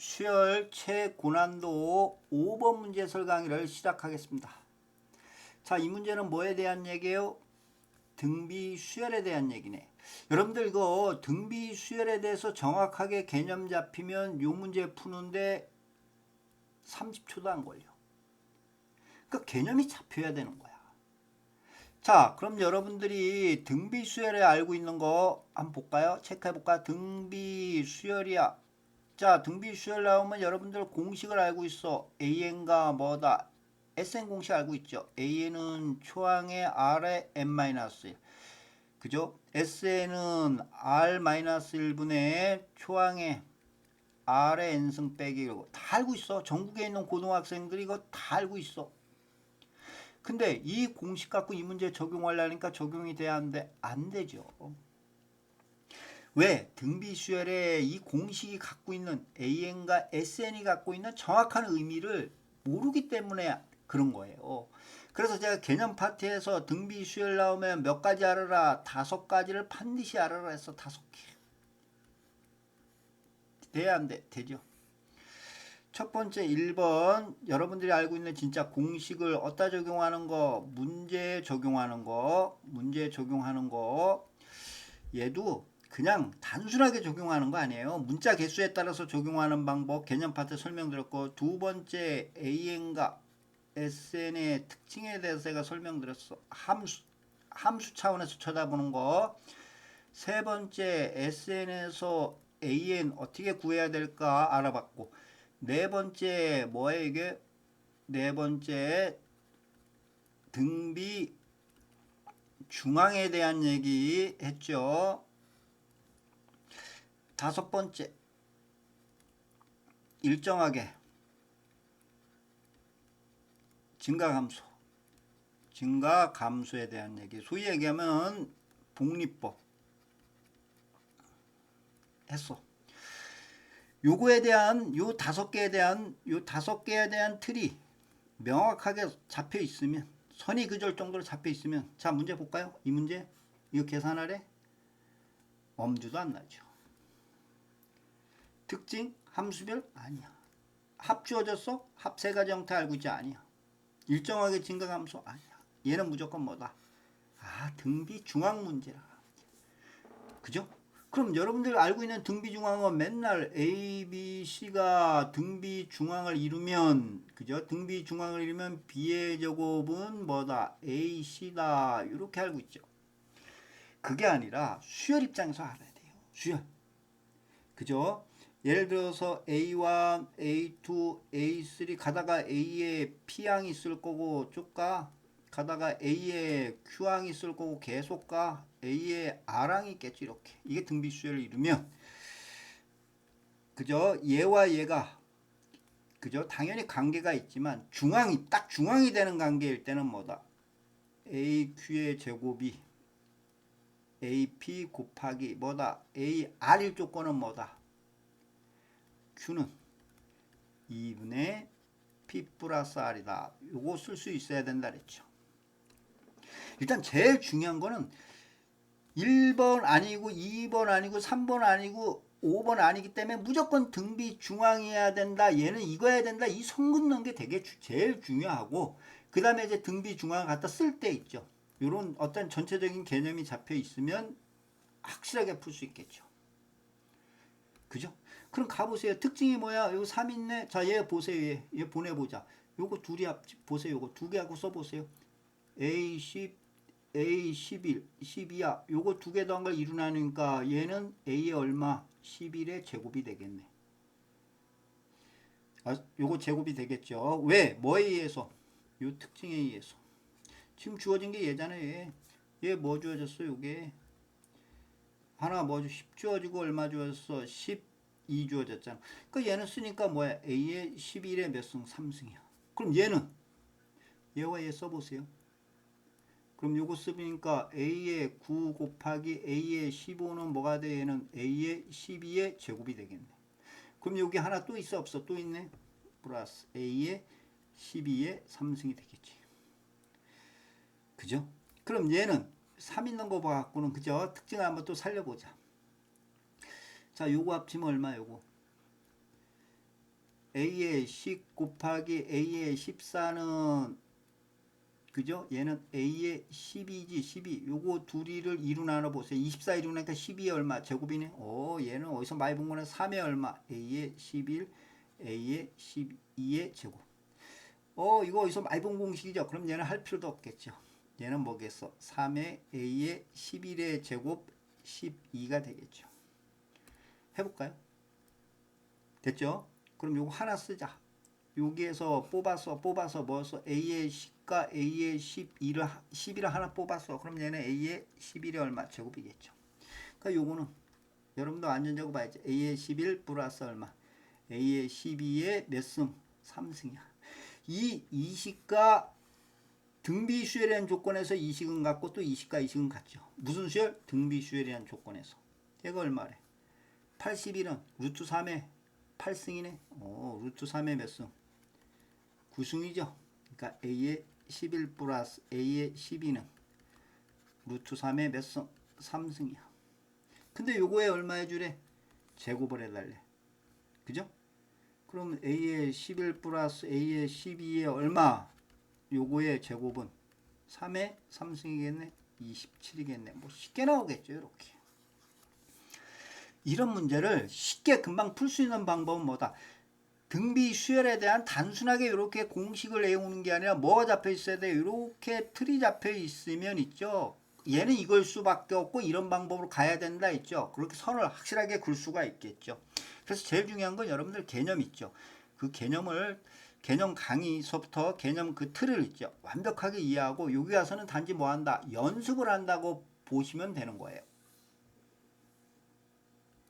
수열 최고난도 5번 문제 설 강의를 시작하겠습니다. 자, 이 문제는 뭐에 대한 얘기예요? 등비 수열에 대한 얘기네. 여러분들 이거 등비 수열에 대해서 정확하게 개념 잡히면 요 문제 푸는데 30초도 안 걸려. 그 개념이 잡혀야 되는 거야. 자, 그럼 여러분들이 등비 수열에 알고 있는 거 한번 볼까요? 체크해 볼까? 등비 수열이야. 자, 등비 수열 나오면 여러분들 공식을 알고 있어. AN가 뭐다? SN 공식 알고 있죠? AN은 초항의 R의 n-1. 그죠? SN은 R-1분의 초항의 R의 n승 빼기 이거 다 알고 있어. 전국에 있는 고등학생들이 이거 다 알고 있어. 근데 이 공식 갖고 이 문제 적용하려니까 적용이 돼야 하는데 안 되죠. 왜? 등비 수열에 이 공식이 갖고 있는 AN과 SN이 갖고 있는 정확한 의미를 모르기 때문에 그런 거예요. 그래서 제가 개념 파트에서 등비 수열 나오면 몇 가지 알아라. 다섯 가지를 반드시 알아라 해서 다섯 개. 돼야 안 돼. 되죠. 첫 번째 1번 여러분들이 알고 있는 진짜 공식을 어디다 적용하는 거 문제에 적용하는 거 문제에 적용하는 거 얘도 그냥 단순하게 적용하는 거 아니에요. 문자 개수에 따라서 적용하는 방법 개념 파트 설명드렸고 두 번째 AN과 SN의 특징에 대해서 제가 설명드렸어. 함수 함수 차원에서 쳐다보는 거 세 번째 SN에서 AN 어떻게 구해야 될까 알아봤고 네 번째 이게? 네 번째 등비 중앙에 대한 얘기 했죠. 다섯 번째 일정하게 증가 감소 증가 감소에 대한 얘기 소위 얘기하면 복리법 했어. 요거에 대한 요 다섯 개에 대한 요 다섯 개에 대한 틀이 명확하게 잡혀 있으면 선이 그절 정도로 잡혀 있으면 자 문제 볼까요? 이 문제 이거 계산하래? 엄두도 안 나죠. 특징 함수별 아니야. 합 주어졌어? 합세 가지 형태 알고 있지 아니야. 일정하게 증가 감소 아니야. 얘는 무조건 뭐다? 아 등비 중앙 문제라. 그죠? 그럼 여러분들 알고 있는 등비 중앙은 맨날 A, B, C가 등비 중앙을 이루면 그죠? 등비 중앙을 이루면 B의 제곱은 뭐다? A, C다. 이렇게 알고 있죠. 그게 아니라 수열 입장에서 알아야 돼요. 수열. 그죠? 예를 들어서 A1, A2, A3 가다가 A에 P항이 있을 거고 쭉 가. 가다가 A에 Q항이 있을 거고 계속 가. A에 R항이 있겠지 이렇게. 이게 등비수열을 이루면 그죠? 얘와 얘가 그죠? 당연히 관계가 있지만 중앙이 딱 중앙이 되는 관계일 때는 뭐다? AQ의 제곱이 AP 곱하기 뭐다? AR일 조건은 뭐다? Q는 2분의 P 플러스 R이다. 요거 쓸 수 있어야 된다 그랬죠. 일단 제일 중요한 거는 1번 아니고 2번 아니고 3번 아니고 5번 아니기 때문에 무조건 등비 중앙이어야 된다. 얘는 이거 해야 된다. 이 성근 넣은 게 되게 주, 제일 중요하고 그 다음에 이제 등비 중앙 갖다 쓸 때 있죠. 이런 어떤 전체적인 개념이 잡혀 있으면 확실하게 풀 수 있겠죠. 그죠? 그럼 가보세요. 특징이 뭐야? 요거 3 있네. 자, 얘 보세요. 얘, 얘 보내보자. 요거 둘이 합, 보세요. 요거 두 개 하고 써보세요. A10, A11, 12야. 요거 두 개 더한 걸 이루나니까 얘는 A의 얼마? 11의 제곱이 되겠네. 아, 요거 제곱이 되겠죠. 왜? 뭐에 의해서? 요 특징에 의해서. 지금 주어진 게 얘잖아요. 얘. 얘 뭐 주어졌어? 요게. 하나 뭐10 주어지고 얼마 주어졌어? 12 주어졌잖아. 그 얘는 쓰니까 뭐야? A의 11의 몇 승? 3승이야. 그럼 얘는 얘와 얘 써보세요. 그럼 요거 쓰니까 A의 9 곱하기 A의 15는 뭐가 돼? 얘는 A의 12의 제곱이 되겠네. 그럼 여기 하나 또 있어? 없어? 또 있네? 플러스 A의 12의 3승이 되겠지. 그죠? 그럼 얘는 3 있는 거 갖고는 그죠? 특징을 한번 또 살려보자. 자, 요거 합치면 얼마 요거? a의 10 곱하기 a의 14는 그죠? 얘는 a의 12지 12 요거 둘이를 2로 나눠 보세요. 24 1로 나니까 12에 얼마? 제곱이네? 오 얘는 어디서 많이 본 거는 3에 얼마? a의 11 a의 12의 제곱. 어 이거 어디서 많이 본 공식이죠? 그럼 얘는 할 필요도 없겠죠. 얘는 뭐겠어? 3의 a의 11의 제곱 12가 되겠죠 해볼까요? 됐죠? 그럼 요거 하나 쓰자 여기에서 뽑아서 뽑아서 뭐였어? A의 10과 A의 12를 11을 하나 뽑았어. 그럼 얘는 A의 11이 얼마? 제곱이겠죠. 그러니까 요거는 여러분도 안전적으로 봐야지. A의 11 플러스 얼마? A의 12의 몇 승? 3승이야. 이 이식과 등비 수열이라는 조건에서 이식은 같고 또 이식과 이식은 같죠. 무슨 수열? 등비 수열이라는 조건에서. 얘가 얼마래? 81은 루트 3의 8승이네. 오, 루트 3의 몇 승? 9승이죠. 그러니까 A의 11 플러스 A의 12는 루트 3의 몇 승? 3승이야. 근데 요거에 얼마 해주래? 제곱을 해달래. 그죠? 그럼 A의 11 플러스 A의 12의 얼마? 요거의 제곱은 3의 3승이겠네? 27이겠네. 뭐 쉽게 나오겠죠. 이렇게. 이런 문제를 쉽게 금방 풀 수 있는 방법은 뭐다? 등비 수열에 대한 단순하게 이렇게 공식을 외우는 게 아니라 뭐가 잡혀 있어야 돼? 이렇게 틀이 잡혀 있으면 있죠. 얘는 이걸 수밖에 없고 이런 방법으로 가야 된다 있죠. 그렇게 선을 확실하게 글 수가 있겠죠. 그래서 제일 중요한 건 여러분들 개념 있죠. 그 개념을 개념 강의서부터 개념 그 틀을 있죠. 완벽하게 이해하고 여기 와서는 단지 뭐 한다? 연습을 한다고 보시면 되는 거예요.